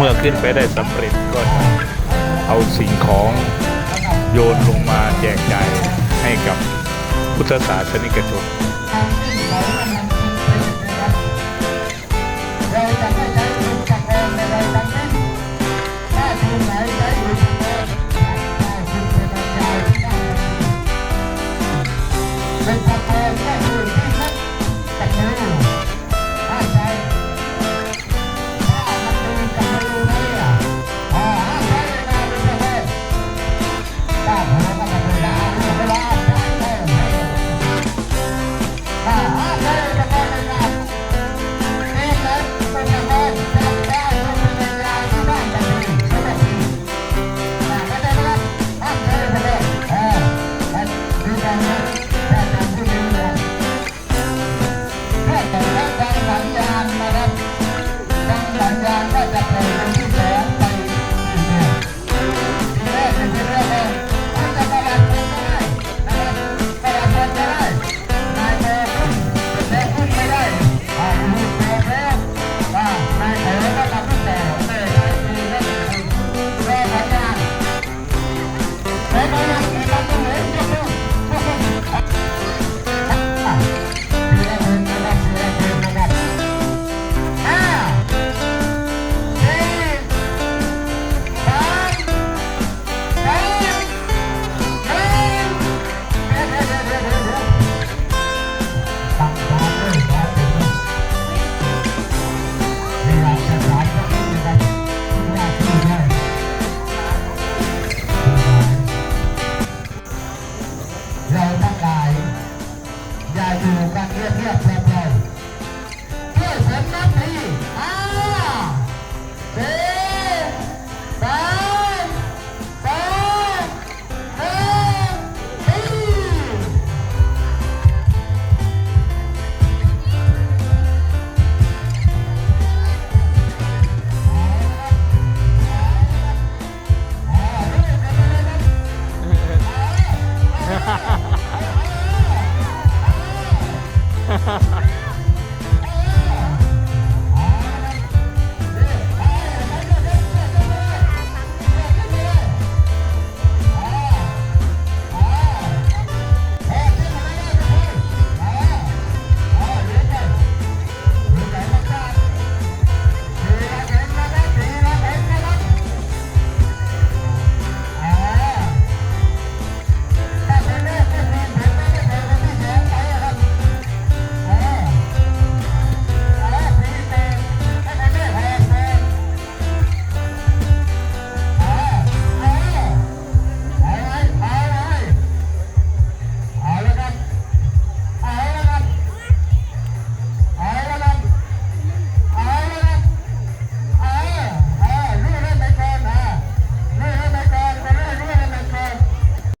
มื่อขึ้นไปได้สำเร็จก็เอาสิ่งของโยนลงมาแจกจ่ายให้กับพุทธศาสนิกชนเป็นพระพรแม่คือที่นักแต่เธอ